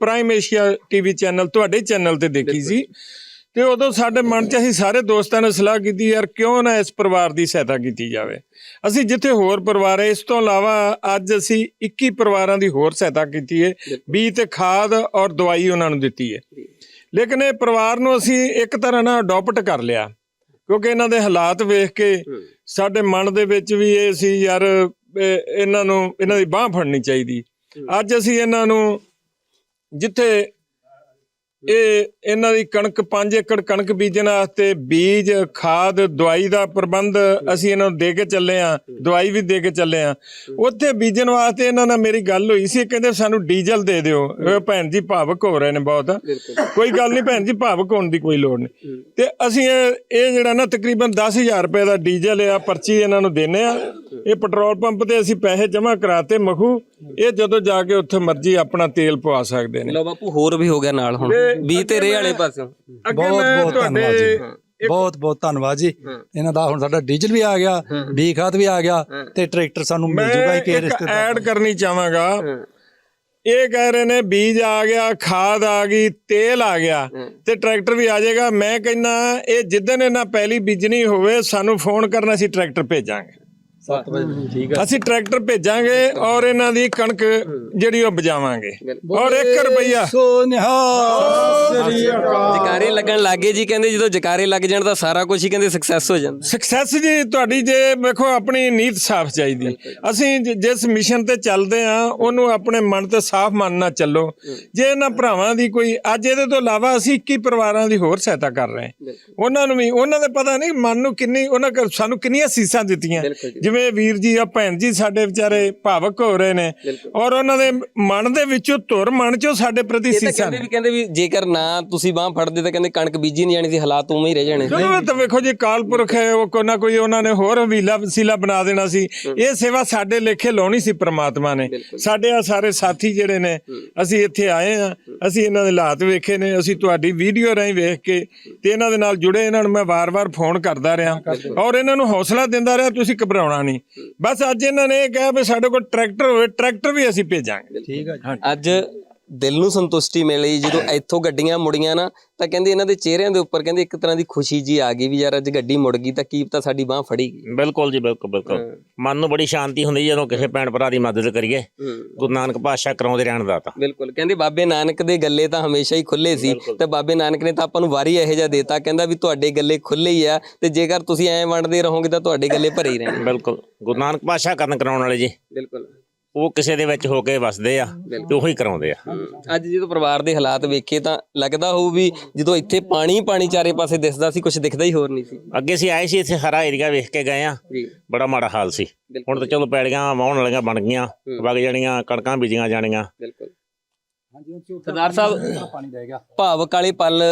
ਪ੍ਰਾਈਮ ਏਸ਼ੀਆ ਟੀਵੀ ਚੈਨਲ ਤੁਹਾਡੇ ਚੈਨਲ ਤੇ ਦੇਖੀ ਸੀ। ਤੇ ਉਦੋਂ ਸਾਡੇ ਮਨ 'ਚ ਅਸੀਂ ਸਾਰੇ ਦੋਸਤਾਂ ਨੇ ਸਲਾਹ ਕੀਤੀ ਯਾਰ ਕਿਉਂ ਨਾ ਇਸ ਪਰਿਵਾਰ ਦੀ ਸਹਾਇਤਾ ਕੀਤੀ ਜਾਵੇ? ਅਸੀਂ ਜਿੱਥੇ ਹੋਰ ਪਰਿਵਾਰ ਹੈ ਇਸ ਤੋਂ ਇਲਾਵਾ ਅੱਜ ਅਸੀਂ 21 ਪਰਿਵਾਰਾਂ ਦੀ ਹੋਰ ਸਹਾਇਤਾ ਕੀਤੀ ਹੈ ਬੀਜ ਤੇ ਖਾਦ ਔਰ ਦਵਾਈ ਉਹਨਾਂ ਨੂੰ ਦਿੱਤੀ ਹੈ। ਲੇਕਿਨ ਇਹ ਪਰਿਵਾਰ ਨੂੰ ਅਸੀਂ ਇੱਕ ਤਰ੍ਹਾਂ ਨਾਲ ਅਡਾਪਟ ਕਰ ਲਿਆ ਕਿਉਂਕਿ ਇਹਨਾਂ ਦੇ ਹਾਲਾਤ ਵੇਖ ਕੇ ਸਾਡੇ ਮਨ ਦੇ ਵਿੱਚ ਵੀ ਇਹ ਸੀ ਯਾਰ ਇਹ ਇਹਨਾਂ ਨੂੰ ਇਹਨਾਂ ਦੀ ਬਾਹ ਫੜਨੀ ਚਾਹੀਦੀ। ਅੱਜ ਅਸੀਂ ਇਹਨਾਂ ਨੂੰ ਜਿੱਥੇ ਇਹ ਇਹਨਾਂ ਦੀ ਕਣਕ 5 ਏਕੜ ਕਣਕ ਬੀਜਣ ਵਾਸਤੇ ਬੀਜ ਖਾਦ ਦਵਾਈ ਦਾ ਪ੍ਰਬੰਧ ਅਸੀਂ ਇਹਨਾਂ ਨੂੰ ਦੇ ਕੇ ਚੱਲੇ ਆ ਦਵਾਈ ਵੀ ਦੇ ਕੇ ਚੱਲੇ ਆ ਉੱਥੇ ਬੀਜਣ ਵਾਸਤੇ ਇਹਨਾਂ ਨਾਲ ਮੇਰੀ ਗੱਲ ਹੋਈ ਸੀ ਕਹਿੰਦੇ ਸਾਨੂੰ ਡੀਜ਼ਲ ਦੇ ਦਿਓ। ਭੈਣ ਜੀ ਭਾਵਕ ਹੋ ਰਹੇ ਨੇ ਬਹੁਤ। ਕੋਈ ਗੱਲ ਨਹੀਂ ਭੈਣ ਜੀ ਭਾਵਕ ਹੋਣ ਦੀ ਕੋਈ ਲੋੜ ਨਹੀਂ। ਤੇ ਅਸੀਂ ਇਹ ਇਹ ਜਿਹੜਾ ਨਾ ਤਕਰੀਬਨ 10000 ਰੁਪਏ ਦਾ ਡੀਜ਼ਲ ਆ ਪਰਚੀ ਇਹਨਾਂ ਨੂੰ ਦੇਨੇ ਆ ਇਹ ਪੈਟਰੋਲ ਪੰਪ ਤੇ ਅਸੀਂ ਪੈਸੇ ਜਮ੍ਹਾਂ ਕਰਾਤੇ ਮਖੂ। ਇਹ ਜਦੋਂ ਜਾ ਕੇ ਉੱਥੇ ਮਰਜ਼ੀ ਆਪਣਾ ਤੇਲ ਪਵਾ ਸਕਦੇ ਨੇ। ਲੋ ਬਾਪੂ ਹੋਰ ਵੀ ਹੋ ਗਿਆ ਨਾਲ ਹੁਣ। 20 ਤੇ ਰੇ ਵਾਲੇ ਪਾਸੋਂ ਬਹੁਤ ਬਹੁਤ ਧੰਨਵਾਦ ਜੀ। ਬਹੁਤ ਬਹੁਤ ਧੰਨਵਾਦ ਜੀ। ਇਹਨਾਂ ਦਾ ਹੁਣ ਸਾਡਾ ਡੀਜ਼ਲ ਵੀ ਆ ਗਿਆ ਬੀ ਖਾਦ ਵੀ ਆ ਗਿਆ ਤੇ ਟਰੈਕਟਰ ਸਾਨੂੰ ਮਿਲ ਜੂਗਾ ਇੱਕ ਰਿਸ਼ਤੇਦਾਰ ਐਡ ਕਰਨੀ ਚਾਹਾਂਗਾ। ਇਹ ਕਹਿ ਰਹੇ ਨੇ ਬੀਜ ਆ ਗਿਆ ਖਾਦ ਆ ਗਈ ਤੇਲ ਆ ਗਿਆ। ਤੇ ਟਰੈਕਟਰ ਵੀ ਆ ਜਾਏਗਾ। ਮੈਂ ਕਹਿੰਦਾ ਇਹ ਜਿੱਦਣ ਇਹਨਾਂ ਪਹਿਲੀ ਬੀਜਣੀ ਹੋਵੇ ਸਾਨੂੰ ਫੋਨ ਕਰਨਾ ਅਸੀਂ ਟਰੈਕਟਰ ਭੇਜਾਂਗੇ। 7 ਵਜੇ ਠੀਕ ਅਸੀਂ ਟਰੈਕਟਰ ਭੇਜਾਂਗੇ ਔਰ ਇਹਨਾਂ ਦੀ ਕਣਕ ਜਿਹੜੀ ਉਹ ਬਜਾਵਾਂਗੇ। ਔਰ 1 ਰੁਪਈਆ। ਸੋ ਨਿਹਾਲ। ਜਕਾਰੇ ਲੱਗਣ ਲੱਗੇ ਜੀ ਕਹਿੰਦੇ ਜਦੋਂ ਜਕਾਰੇ ਲੱਗ ਜਾਣ ਤਾਂ ਸਾਰਾ ਕੁਝ ਹੀ ਕਹਿੰਦੇ ਸਕਸੈਸ ਹੋ ਜਾਂਦਾ। ਸਕਸੈਸ ਜੀ ਤੁਹਾਡੀ ਜੇ ਵੇਖੋ ਆਪਣੀ ਨੀਤ ਸਾਫ਼ ਚਾਹੀਦੀ। ਅਸੀਂ ਜਿਸ ਮਿਸ਼ਨ ਤੇ ਚੱਲਦੇ ਆ ਉਹਨੂੰ ਆਪਣੇ ਮਨ ਤੇ ਸਾਫ਼ ਮਨ ਨਾਲ ਚੱਲੋ। ਜੇ ਇਹਨਾਂ ਭਰਾਵਾਂ ਦੀ ਕੋਈ ਅੱਜ ਇਹਦੇ ਤੋਂ ਇਲਾਵਾ ਅਸੀਂ 21 ਪਰਿਵਾਰਾਂ ਦੀ ਹੋਰ ਸਹਾਇਤਾ ਕਰ ਰਹੇ ਹਾਂ। ਉਹਨਾਂ ਨੂੰ ਵੀ ਉਹਨਾਂ ਦੇ ਪਤਾ ਨਹੀਂ ਮਨ ਨੂੰ ਕਿੰਨੀ ਉਹਨਾਂ ਸਾਨੂੰ ਕਿੰਨੀਆਂ ਸੀਸਾਂ ਦਿੱਤੀਆਂ। ਜਿਵੇਂ ਵੀਰ ਜੀ ਆ ਭੈਣ ਜੀ ਸਾਡੇ ਵਿਚਾਰੇ ਭਾਵਕ ਹੋ ਰਹੇ ਨੇ। ਔਰ ਉਹਨਾਂ ਦੇ ਮਨ ਦੇ ਵਿੱਚੋਂ ਧੁਰ ਮਨ ਚੋਂ ਸਾਡੇ ਪ੍ਰਤੀ ਸੀਸਾਂ ਕਹਿੰਦੇ ਵੀ ਕਹਿੰਦੇ ਵੀ ਜੇਕਰ ਨਾ ਤੁਸੀਂ ਬਾਹ ਫੜਦੇ ਤਾਂ ਕਹਿੰਦੇ ਕਣਕ ਬੀਜੀ ਨਹੀਂ ਜਾਣੀ ਸੀ ਹਾਲਾਤ ਉਵੇਂ ਹੀ ਰਹਿ ਜਾਣੇ ਸੀ। ਤਾਂ ਵੇਖੋ ਜੀ ਕਾਲਪੁਰਖ ਹੈ ਉਹ ਕੋਈ ਨਾ ਕੋਈ ਉਹਨਾਂ ਨੇ ਹੋਰ ਵੀਲਾ ਵਸੀਲਾ ਬਣਾ ਦੇਣਾ ਸੀ। ਇਹ ਸੇਵਾ ਸਾਡੇ ਲੇਖੇ ਲਾਉਣੀ ਸੀ ਪ੍ਰਮਾਤਮਾ ਨੇ। ਸਾਡੇ ਆ ਸਾਰੇ ਸਾਥੀ ਜਿਹੜੇ ਨੇ ਅਸੀਂ ਇੱਥੇ ਆਏ ਆ ਅਸੀਂ ਇਹਨਾਂ ਦੇ ਹਾਲਾਤ ਵੇਖੇ ਨੇ ਅਸੀਂ ਤੁਹਾਡੀ ਵੀਡੀਓ ਰਾਹੀਂ ਵੇਖ ਕੇ ਤੇ ਇਹਨਾਂ ਦੇ ਨਾਲ ਜੁੜੇ ਇਹਨਾਂ ਨੂੰ ਮੈਂ ਵਾਰ-ਵਾਰ ਫੋਨ ਕਰਦਾ ਰਿਹਾ। ਔਰ ਇਹਨਾਂ ਨੂੰ ਹੌਸਲਾ ਦਿੰਦਾ ਰਿਹਾ ਤੁਸੀਂ ਘਬਰਾਉਣਾ ਨਹੀਂ। ਬਸ ਅੱਜ ਇਹਨਾਂ ਨੇ ਇਹ ਕਿਹਾ ਵੀ ਸਾਡੇ ਕੋਲ ਟਰੈਕਟਰ ਹੋਵੇ ਟਰੈਕਟਰ ਵੀ ਅਸੀਂ ਭੇਜਾਂਗੇ। ਠੀਕ ਹੈ ਜੀ। ਅੱਜ ਦਿਲ ਨੂੰ ਸੰਤੁਸ਼ਟੀ ਮਿਲੀ ਜਦੋਂ ਇੱਥੋਂ ਗੱਡੀਆਂ ਮੁੜੀਆਂ ਨਾ ਤਾਂ ਕਹਿੰਦੇ ਇਹਨਾਂ ਦੇ ਚਿਹਰਿਆਂ ਦੇ ਉੱਪਰ ਕਹਿੰਦੇ ਇੱਕ ਤਰ੍ਹਾਂ ਦੀ ਖੁਸ਼ੀ ਜੀ ਆ ਗਈ ਵੀ ਯਾਰ ਅੱਜ ਗੱਡੀ ਮੁੜ ਗਈ ਤਾਂ ਕੀ ਪਤਾ ਸਾਡੀ ਬਾਹ ਫੜੀ ਗਈ। ਬਿਲਕੁਲ ਜੀ ਬਿਲਕੁਲ ਬਿਲਕੁਲ। ਮਨ ਨੂੰ ਬੜੀ ਸ਼ਾਂਤੀ ਹੁੰਦੀ ਜਦੋਂ ਕਿਸੇ ਭੈਣ ਭਰਾ ਦੀ ਮਦਦ ਕਰੀਏ। ਗੁਰੂ ਨਾਨਕ ਪਾਤਸ਼ਾਹ ਕਰਾਉਂਦੇ ਰਹਿਣ ਦਾ ਤਾਂ। ਬਿਲਕੁਲ। ਕਹਿੰਦੇ ਬਾਬੇ ਨਾਨਕ ਦੇ ਗੱਲੇ ਤਾਂ ਹਮੇਸ਼ਾ ਹੀ ਖੁੱਲੇ ਸੀ ਤੇ ਬਾਬੇ ਨਾਨਕ ਨੇ ਤਾਂ ਆਪਾਂ ਨੂੰ ਵਾਰੀ ਇਹੋ ਜਿਹਾ ਦੇਤਾ ਕਹਿੰਦਾ ਵੀ ਤੁਹਾਡੇ ਗੱਲੇ ਖੁੱਲੇ ਹੀ ਆ ਤੇ ਜੇਕਰ ਤੁਸੀਂ ਐਂ ਵੰਡਦੇ ਰਹੋਗੇ ਤਾਂ ਤੁਹਾਡੇ ਗੱਲੇ ਭਰੇ ਹੀ ਰਹਿਣੇ ਬਿਲਕੁਲ। ਗੁਰੂ ਨਾਨਕ ਪਾਤਸ਼ਾਹ ਕਰਨ ਕਰਾਉਣ ਵਾਲੇ ਜੀ। ਬਿਲਕੁਲ। ਉਹ ਕਿਸੇ ਦੇ ਵਿੱਚ ਹੋ ਕੇ ਵਸਦੇ ਆ ਤੇ ਉਹੀ ਕਰਾਉਂਦੇ ਆ। ਅੱਜ ਜਦੋਂ ਪਰਿਵਾਰ ਦੇ ਹਾਲਾਤ ਵੇਖੇ ਤਾਂ ਲੱਗਦਾ ਹੋਊ ਵੀ ਜਦੋਂ ਇੱਥੇ ਪਾਣੀ ਪਾਣੀ ਚਾਰੇ ਪਾਸੇ ਦਿਸਦਾ ਸੀ ਕੁਝ ਦਿਖਦਾ ਹੀ ਹੋਰ ਨਹੀਂ ਸੀ। ਅੱਗੇ ਅਸੀਂ ਆਏ ਸੀ ਇੱਥੇ ਹਰਾ ਏਰੀਆ ਵੇਖ ਕੇ ਗਏ ਆ। ਜੀ। ਬੜਾ ਮਾੜਾ ਹਾਲ ਸੀ। ਹੁਣ ਤਾਂ ਚਲੋ ਪੈੜੀਆਂ ਵਾਉਣ ਵਾਲੀਆਂ ਬਣ ਗਈਆਂ ਵਗ ਜਾਣੀਆਂ ਕਣਕਾਂ ਬੀਜੀਆਂ ਜਾਣੀਆਂ। ਬਿਲਕੁਲ। ਸਰਦਾਰ ਸਾਹਿਬ ਪਾਣੀ ਰਹਿ ਗਿਆ। ਭਾਵਕ ਵਾਲੇ ਪਲ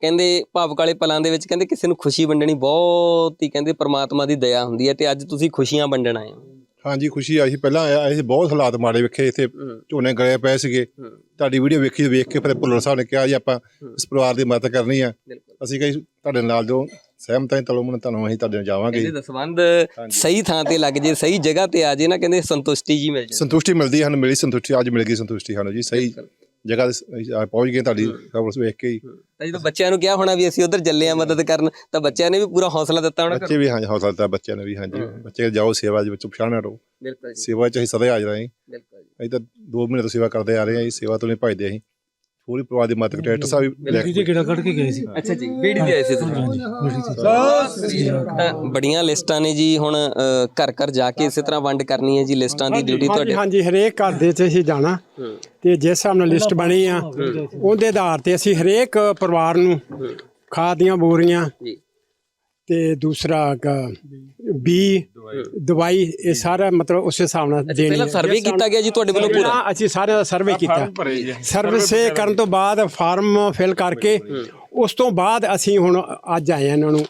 ਕਹਿੰਦੇ ਭਾਵਕ ਵਾਲੇ ਪਲਾਂ ਦੇ ਵਿੱਚ ਕਹਿੰਦੇ ਕਿਸੇ ਨੂੰ ਖੁਸ਼ੀ ਵੰਡਣੀ ਬਹੁਤ ਹੀ ਕਹਿੰਦੇ ਪ੍ਰਮਾਤਮਾ ਦੀ ਦਇਆ ਹੁੰਦੀ ਹੈ ਤੇ ਅੱਜ ਤੁਸੀਂ ਖੁਸ਼ੀਆਂ ਵੰਡਣ ਆਏ ਹੋ। ਹਾਂਜੀ ਖੁਸ਼ੀ ਆਈ ਸੀ। ਪਹਿਲਾਂ ਆਇਆ ਆਏ ਸੀ ਬਹੁਤ ਹਾਲਾਤ ਮਾੜੇ ਵੇਖੇ ਇੱਥੇ ਝੋਨੇ ਗਲੇ ਪਏ ਸੀਗੇ। ਤੁਹਾਡੀ ਵੀਡੀਓ ਵੇਖੀ ਵੇਖ ਕੇ ਫਿਰ ਭੁੱਲਰ ਸਾਹਿਬ ਨੇ ਕਿਹਾ ਜੀ ਆਪਾਂ ਇਸ ਪਰਿਵਾਰ ਦੀ ਮਦਦ ਕਰਨੀ ਆ। ਅਸੀਂ ਕਹੀ ਤੁਹਾਡੇ ਨਾਲ ਜੋ ਸਹਿਮਤ ਹੈ ਤਲੋ ਮਨ ਤੁਹਾਨੂੰ ਅਸੀਂ ਤੁਹਾਡੇ ਨਾਲ ਜਾਵਾਂਗੇ। ਕਹਿੰਦੇ ਦਸਵੰਦ ਸਹੀ ਥਾਂ ਤੇ ਲੱਗ ਜੇ ਸਹੀ ਜਗ੍ਹਾ ਤੇ ਆ ਜੇ ਨਾ ਕਹਿੰਦੇ ਸੰਤੁਸ਼ਟੀ ਜੀ ਮਿਲ ਜੇ। ਸੰਤੁਸ਼ਟੀ ਮਿਲਦੀ ਹੈ, ਸਾਨੂੰ ਮਿਲੀ ਸੰਤੁਸ਼ਟੀ ਅੱਜ ਮਿਲ ਗਈ ਸੰਤੁਸ਼ਟੀ ਸਾਨੂੰ ਜੀ ਸਹੀ ਜਗ੍ਹਾ ਤੇ ਆ ਪਹੁੰਚ ਗਏ ਤੁਹਾਡੀ ਖਬਰ ਵੇਖ ਕੇ ਹੀ। ਤਾਂ ਜਦੋਂ ਬੱਚਿਆਂ ਨੂੰ ਕਿਹਾ ਹੋਣਾ ਵੀ ਅਸੀਂ ਉਧਰ ਚੱਲੇ ਆ ਮਦਦ ਕਰਨ ਤਾਂ ਬੱਚਿਆਂ ਨੇ ਵੀ ਪੂਰਾ ਹੌਸਲਾ ਦਿੱਤਾ ਹੋਣਾ ਬੱਚੇ ਵੀ ਹਾਂਜੀ ਹੌਸਲਾ ਦਿੱਤਾ ਬੱਚਿਆਂ ਨੇ ਵੀ ਹਾਂਜੀ। ਬੱਚੇ ਜਾਓ ਸੇਵਾ ਦੇ ਵਿੱਚ ਪਛਾਣ ਨਾ ਰਹੋ। ਬਿਲਕੁਲ ਜੀ। ਸੇਵਾ ਚ ਅਸੀਂ ਸਦਾ ਹਾਜ਼ਰ ਹਾਂ ਜੀ। ਬਿਲਕੁਲ ਜੀ। ਅਸੀਂ ਤਾਂ 2 ਮਹੀਨੇ ਤੋਂ ਸੇਵਾ ਕਰਦੇ ਆ ਰਹੇ ਹਾਂ ਜੀ ਸੇਵਾ ਤੋਂ ਨਹੀਂ ਭਜਦੇ ਅਸੀਂ। ਪੂਰੀ ਪਰਿਵਾਰ ਦੀ ਮਦਦ ਡਾਕਟਰ ਸਾਹਿਬ ਵੀ ਲੈ ਕੇ ਅੱਛਾ ਜੀ ਬੀੜੀ ਦੇ ਆਏ ਸੀ ਤੁਸੀਂ? ਤਾਂ ਬੜੀਆਂ ਲਿਸਟਾਂ ਨੇ ਜੀ ਹੁਣ ਅ, ਘਰ ਘਰ ਜਾ ਕੇ ਇਸੇ ਤਰ੍ਹਾਂ ਵੰਡ ਕਰਨੀ ਹੈ ਜੀ ਲਿਸਟਾਂ ਦੀ ਡਿਊਟੀ ਹਾਂਜੀ ਤੁਹਾਡੇ? ਹਾਂਜੀ ਹਰੇਕ ਘਰ ਦੇ ਚ ਅਸੀਂ ਜਾਣਾ। ਤੇ ਜਿਸ ਹਿਸਾਬ ਨਾਲ ਲਿਸਟ ਬਣੀ ਆ ਉਹਦੇ ਆਧਾਰ ਤੇ ਅਸੀਂ ਹਰੇਕ ਪਰਿਵਾਰ ਨੂੰ ਖਾਦ ਦੀਆਂ ਬੋਰੀਆਂ ਜੀ। ਤੇ ਦੂਸਰਾ ਕ- ਬੀ ਦਵਾਈ। ਇਹ ਸਾਰਾ ਮਤਲਬ ਉਸ ਹਿਸਾਬ ਨਾਲ ਦੇਣੀ ਪਹਿਲਾਂ। ਸਰਵੇ ਕੀਤਾ ਗਿਆ ਜੀ ਤੁਹਾਡੇ ਵੱਲੋਂ ਪੂਰਾ? ਅਸੀਂ ਸਾਰਿਆਂ ਦਾ ਸਰਵੇ ਕੀਤਾ। ਸਰਵੇ ਕਰਨ ਤੋਂ ਬਾਅਦ ਫਾਰਮ ਫਿਲ ਕਰਕੇ ਉਸ ਤੋਂ ਬਾਅਦ ਅਸੀਂ ਹੁਣ ਅੱਜ ਆਏ ਹਾਂ ਇਹਨਾਂ ਨੂੰ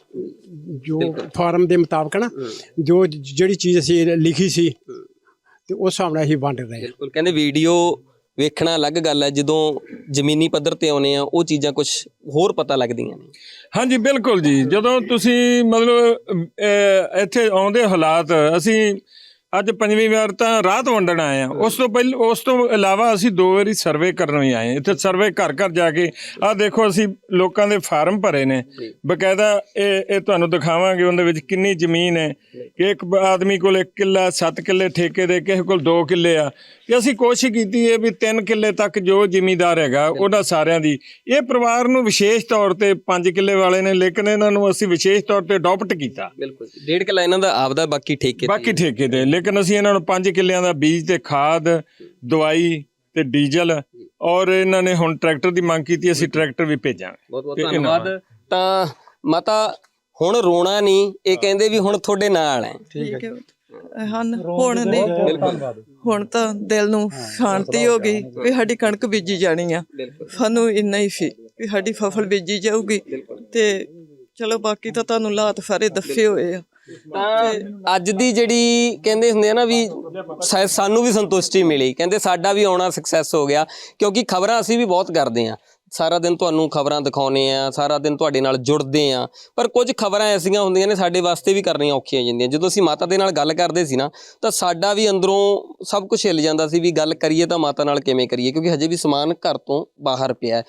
ਜੋ ਫਾਰਮ ਦੇ ਮੁਤਾਬਕ ਨਾ ਜੋ ਜਿਹੜੀ ਚੀਜ਼ ਅਸੀਂ ਲਿਖੀ ਸੀ ਤੇ ਉਸ ਹਿਸਾਬ ਨਾਲ ਅਸੀਂ ਵੰਡ ਰਹੇ ਹਾਂ। ਬਿਲਕੁਲ ਕਹਿੰਦੇ ਵੀਡੀਓ ਵੇਖਣਾ ਅਲੱਗ ਗੱਲ ਹੈ ਜਦੋਂ ਜ਼ਮੀਨੀ ਪੱਧਰ ਤੇ ਆਉਨੇ ਆ ਉਹ ਚੀਜ਼ਾਂ ਕੁਝ ਹੋਰ ਪਤਾ ਲੱਗਦੀਆਂ ਨੇ। ਹਾਂਜੀ ਬਿਲਕੁਲ ਜੀ। ਜਦੋਂ ਤੁਸੀਂ ਮਤਲਬ ਅਹ, ਇੱਥੇ ਆਉਂਦੇ ਹਾਲਾਤ ਅਸੀਂ ਅੱਜ ਪੰਜਵੀਂ ਵਾਰ ਤਾਂ ਰਾਤ ਵੰਡਣ ਆਏ ਆ। ਉਸ ਤੋਂ ਪਹਿਲ ਉਸ ਤੋਂ ਇਲਾਵਾ ਅਸੀਂ ਦੋ ਵਾਰੀ ਸਰਵੇ ਕਰਨ ਵੀ ਆਏ। ਇੱਥੇ ਸਰਵੇ ਘਰ ਘਰ ਜਾ ਕੇ ਆਹ ਦੇਖੋ ਅਸੀਂ ਲੋਕਾਂ ਦੇ ਫਾਰਮ ਭਰੇ ਨੇ। ਬਕਾਇਦਾ ਇਹ ਇਹ ਤੁਹਾਨੂੰ ਦਿਖਾਵਾਂਗੇ ਉਹਦੇ ਵਿੱਚ ਕਿੰਨੀ ਜ਼ਮੀਨ ਹੈ। ਕਿ ਇੱਕ ਆਦਮੀ ਕੋਲ 1 ਕਿੱਲਾ 7 ਕਿੱਲੇ ਠੇਕੇ ਦੇ ਕਿਸੇ ਕੋਲ 2 ਕਿੱਲੇ ਆ। ਕਿ ਅਸੀਂ ਕੋਸ਼ਿਸ਼ ਕੀਤੀ ਹੈ ਵੀ 3 ਕਿੱਲੇ ਤੱਕ ਜੋ ਜ਼ਿਮੀਂਦਾਰ ਹੈਗਾ ਉਹਨਾਂ ਸਾਰਿਆਂ ਦੀ। ਇਹ ਪਰਿਵਾਰ ਨੂੰ ਵਿਸ਼ੇਸ਼ ਤੌਰ ਤੇ 5 ਕਿੱਲੇ ਵਾਲੇ ਨੇ ਲੇਕਿਨ ਇਹਨਾਂ ਨੂੰ ਅਸੀਂ ਵਿਸ਼ੇਸ਼ ਤੌਰ ਤੇ ਅਡਾਪਟ ਕੀਤਾ। ਬਿਲਕੁਲ। ਡੇਢ ਕਿੱਲਾ ਇਹਨਾਂ ਦਾ ਆਪਦਾ ਬਾਕੀ ਠੇਕੇ ਤੇ ਬਾਕੀ ਠੇਕੇ ਤੇ। ਲੇਕਿਨ ਅਸੀਂ ਇਹਨਾਂ ਨੂੰ 5 ਕਿੱਲਿਆਂ ਦਾ ਬੀਜ ਤੇ ਖਾਦ ਦਵਾਈ ਤੇ ਡੀਜ਼ਲ ਔਰ ਇਹਨਾਂ ਨੇ ਹੁਣ ਟਰੈਕਟਰ ਦੀ ਮੰਗ ਕੀਤੀ ਅਸੀਂ ਟਰੈਕਟਰ ਵੀ ਭੇਜਾਂਗੇ। ਬਹੁਤ ਬਹੁਤ ਧੰਨਵਾਦ। ਤਾਂ ਮਾਤਾ ਹੁਣ ਰੋਣਾ ਨਹੀਂ ਇਹ ਕਹਿੰਦੇ ਵੀ ਹੁਣ ਤੁਹਾਡੇ ਨਾਲ ਹੈ। ਠੀਕ ਹੈ। ਹਨ ਹੁਣ ਨਹੀਂ। ਹੁਣ ਤਾਂ ਦਿਲ ਨੂੰ ਸ਼ਾਂਤੀ ਹੋ ਗਈ ਵੀ ਸਾਡੀ ਕਣਕ ਬੀਜੀ ਜਾਣੀ ਆ। ਸਾਨੂੰ ਇੰਨਾ ਹੀ ਸੀ ਵੀ ਸਾਡੀ ਫਸਲ ਬੀਜੀ ਜਾਊਗੀ ਤੇ ਚਲੋ ਬਾਕੀ ਤਾਂ ਤੁਹਾਨੂੰ ਲਾਤ ਸਾਰੇ ਦੱਸੇ ਹੋਏ ਆ। ਤਾਂ ਅੱਜ ਦੀ ਜਿਹੜੀ ਕਹਿੰਦੇ ਹੁੰਦੇ ਆ ਨਾ ਵੀ ਸਾਨੂੰ ਵੀ ਸੰਤੁਸ਼ਟੀ ਮਿਲੀ, ਕਹਿੰਦੇ ਸਾਡਾ ਵੀ ਆਉਣਾ ਸਕਸੈਸ ਹੋ ਗਿਆ, ਕਿਉਂਕਿ ਖਬਰਾਂ ਅਸੀਂ ਵੀ ਬਹੁਤ ਕਰਦੇ ਆ ਸਾਰਾ ਦਿਨ ਤੁਹਾਨੂੰ ਖਬਰਾਂ ਦਿਖਾਉਨੇ ਆ ਸਾਰਾ ਦਿਨ ਤੁਹਾਡੇ ਨਾਲ ਜੁੜਦੇ ਆ ਪਰ ਕੁਝ ਖਬਰਾਂ ਐਸੀਆਂ ਹੁੰਦੀਆਂ ਨੇ ਸਾਡੇ ਵਾਸਤੇ ਵੀ ਕਰਨੀਆਂ ਔਖੀਆਂ ਹੋ ਜਾਂਦੀਆਂ। ਜਦੋਂ ਅਸੀਂ ਮਾਤਾ ਦੇ ਨਾਲ ਗੱਲ ਕਰਦੇ ਸੀ ਨਾ, ਤਾਂ ਸਾਡਾ ਵੀ ਅੰਦਰੋਂ ਸਭ ਕੁਝ ਹਿੱਲ ਜਾਂਦਾ ਸੀ ਵੀ ਗੱਲ ਕਰੀਏ ਤਾਂ ਮਾਤਾ ਨਾਲ ਕਿਵੇਂ ਕਰੀਏ, ਕਿਉਂਕਿ ਹਜੇ ਵੀ ਸਮਾਨ ਘਰ ਤੋਂ ਬਾਹਰ ਪਿਆ ਹੈ।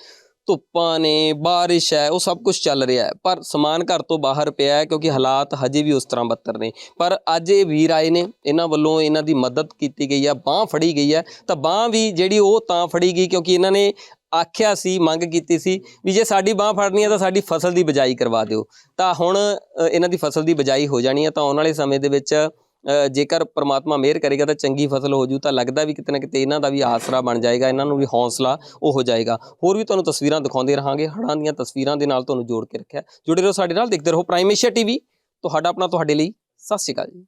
ਧੁੱਪਾਂ ਨੇ, ਬਾਰਿਸ਼ ਹੈ, ਉਹ ਸਭ ਕੁਝ ਚੱਲ ਰਿਹਾ ਪਰ ਸਮਾਨ ਘਰ ਤੋਂ ਬਾਹਰ ਪਿਆ ਹੈ ਕਿਉਂਕਿ ਹਾਲਾਤ ਹਜੇ ਵੀ ਉਸ ਤਰ੍ਹਾਂ ਬੱਤਰ ਨੇ। ਪਰ ਅੱਜ ਇਹ ਵੀਰ ਆਏ ਨੇ, ਇਹਨਾਂ ਵੱਲੋਂ ਇਹਨਾਂ ਦੀ ਮਦਦ ਕੀਤੀ ਗਈ ਹੈ, ਬਾਹ ਫੜੀ ਗਈ ਹੈ। ਤਾਂ ਬਾਹ ਵੀ ਜਿਹੜੀ ਉਹ ਤਾਂ ਫੜੀ ਗਈ ਕਿਉਂਕਿ ਇਹਨਾਂ ਨੇ ਆਖਿਆ ਸੀ, ਮੰਗ ਕੀਤੀ ਸੀ ਵੀ ਜੇ ਸਾਡੀ ਬਾਹ ਫੜਨੀ ਹੈ ਤਾਂ ਸਾਡੀ ਫਸਲ ਦੀ ਬਿਜਾਈ ਕਰਵਾ ਦਿਓ। ਤਾਂ ਹੁਣ ਇਹਨਾਂ ਦੀ ਫਸਲ ਦੀ ਬਿਜਾਈ ਹੋ ਜਾਣੀ ਹੈ ਤਾਂ ਆਉਣ ਵਾਲੇ ਸਮੇਂ ਦੇ ਵਿੱਚ ਜੇਕਰ ਪ੍ਰਮਾਤਮਾ ਮਿਹਰ ਕਰੇਗਾ ਤਾਂ ਚੰਗੀ ਫਸਲ ਹੋ ਜੂ, ਤਾਂ ਲੱਗਦਾ ਵੀ ਕਿਤੇ ਨਾ ਕਿਤੇ ਇਹਨਾਂ ਦਾ ਵੀ ਆਸਰਾ ਬਣ ਜਾਏਗਾ, ਇਹਨਾਂ ਨੂੰ ਵੀ ਹੌਸਲਾ ਉਹ ਹੋ ਜਾਏਗਾ। ਹੋਰ ਵੀ ਤੁਹਾਨੂੰ ਤਸਵੀਰਾਂ ਦਿਖਾਉਂਦੇ ਰਹਾਂਗੇ, ਹੜ੍ਹਾਂ ਦੀਆਂ ਤਸਵੀਰਾਂ ਦੇ ਨਾਲ ਤੁਹਾਨੂੰ ਜੋੜ ਕੇ ਰੱਖਿਆ। ਜੁੜੇ ਰਹੋ ਸਾਡੇ ਨਾਲ, ਦੇਖਦੇ ਰਹੋ ਪ੍ਰਾਈਮ ਏਸ਼ੀਆ ਟੀਵੀ ਤੁਹਾਡਾ ਆਪਣਾ ਤੁਹਾਡੇ ਲਈ, ਸਤਿ ਸ਼੍ਰੀ ਅਕਾਲ ਜੀ।